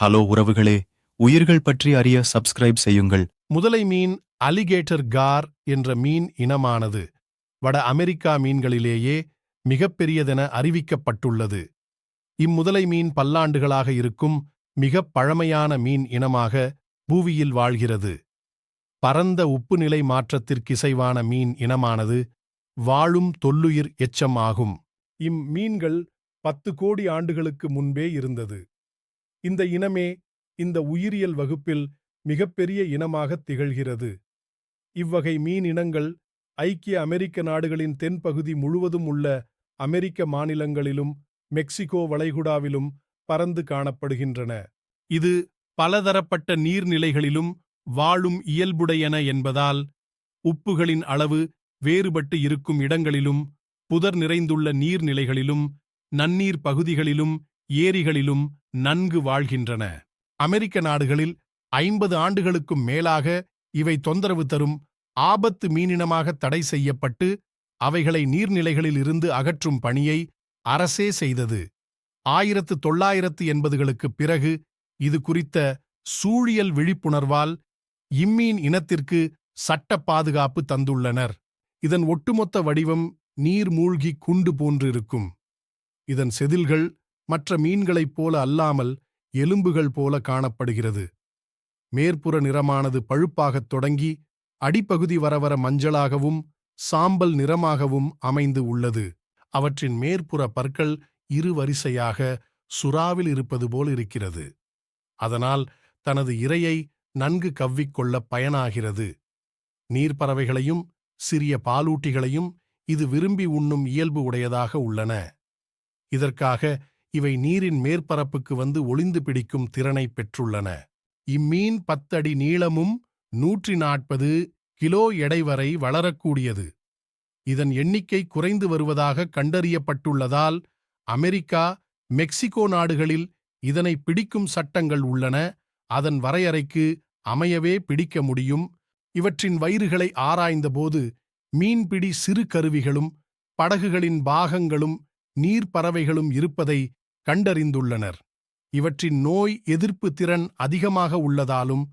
Hello உறவுகளே உயிர்கள் பற்றி அறிய சப்ஸ்கிரைப் செய்யுங்கள். முதலை மீன் அலிகேட்டர் கார் என்ற மீன் இனமானது வட அமெரிக்கா மீன்களிலேயே மிகப்பெரியதென அறிவிக்கப்பட்டுள்ளது. இம்முதலை மீன் பல்லாண்டுகளாக இருக்கும் மிகப் பழமையான மீன் இனமாக பூவியில் வாழ்கிறது. பரந்த உப்புநிலை மாற்றத்திற்கிசைவான மீன் இனமானது வாழும் தொல்லுயிர் எச்சம் ஆகும். இம்மீன்கள் பத்து கோடி ஆண்டுகளுக்கு முன்பே இருந்தது. இந்த இனமே இந்த உயிரியல் வகுப்பில் மிகப்பெரிய இனமாகத் திகழ்கிறது. இவ்வகை மீன் இனங்கள் ஐக்கிய அமெரிக்க நாடுகளின் தென்பகுதி முழுவதும் உள்ள அமெரிக்க மாநிலங்களிலும் மெக்சிகோ வளைகுடாவிலும் பரந்து காணப்படுகின்றன. இது பலதரப்பட்ட நீர்நிலைகளிலும் வாழும் இயல்புடையன என்பதால் உப்புகளின் அளவு வேறுபட்டு இருக்கும் இடங்களிலும் புதர் நிறைந்துள்ள நீர்நிலைகளிலும் நன்னீர் பகுதிகளிலும் ஏரிகளிலும் நன்கு வாழ்கின்றன. அமெரிக்க நாடுகளில் ஐம்பது ஆண்டுகளுக்கும் மேலாக இவை தொந்தரவு தரும் ஆபத்து மீனினமாக தடை செய்யப்பட்டு அவைகளை நீர்நிலைகளில் இருந்து அகற்றும் பணியை அரசே செய்தது. ஆயிரத்து தொள்ளாயிரத்து எண்பதுகளுக்குப் பிறகு இது குறித்த சூழியல் விழிப்புணர்வால் இம்மீன் இனத்திற்கு சட்ட பாதுகாப்பு தந்துள்ளனர். இதன் ஒட்டுமொத்த வடிவம் நீர் மூழ்கி குண்டு போன்றிருக்கும். இதன் செதில்கள் மற்ற மீன்களைப் போல அல்லாமல் எலும்புகள் போல காணப்படுகிறது. மேற்புற நிறமானது பழுப்பாகத் தொடங்கி அடிப்பகுதி வரவர மஞ்சளாகவும் சாம்பல் நிறமாகவும் அமைந்து உள்ளது. அவற்றின் மேற்புற பற்கள் இரு வரிசையாக சுறாவில் இருப்பது போல் இருக்கிறது. அதனால் தனது இரையை நன்கு கவ்விக்கொள்ள பயனாகிறது. நீர்ப்பறவைகளையும் சிறிய பாலூட்டிகளையும் இது விரும்பி உண்ணும் இயல்பு உடையதாக உள்ளன. இதற்காக இவை நீரின் மேற்பரப்புக்கு வந்து ஒளிந்து பிடிக்கும் திறனை பெற்றுள்ளன. இம்மீன் பத்தடி நீளமும் நூற்றி நாற்பது கிலோ எடை வரை வளரக்கூடியது. இதன் எண்ணிக்கை குறைந்து வருவதாக கண்டறியப்பட்டுள்ளதால் அமெரிக்கா மெக்சிகோ நாடுகளில் இதனை பிடிக்கும் சட்டங்கள் உள்ளன. அதன் வரையறைக்கு அமையவே பிடிக்க முடியும். இவற்றின் வயிறுகளை ஆராய்ந்தபோது மீன்பிடி சிறு கருவிகளும் படகுகளின் பாகங்களும் நீர்ப்பறவைகளும் இருப்பதை கண்டறிந்துள்ளனர். இவற்றின் நோய் எதிர்ப்பு திறன் அதிகமாக உள்ளதாலும்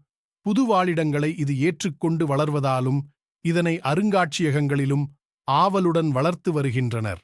புது வாழிடங்களை இது ஏற்றுக்கொண்டு வளர்வதாலும் இதனை அருங்காட்சியகங்களிலும் ஆவலுடன் வளர்த்து வருகின்றனர்.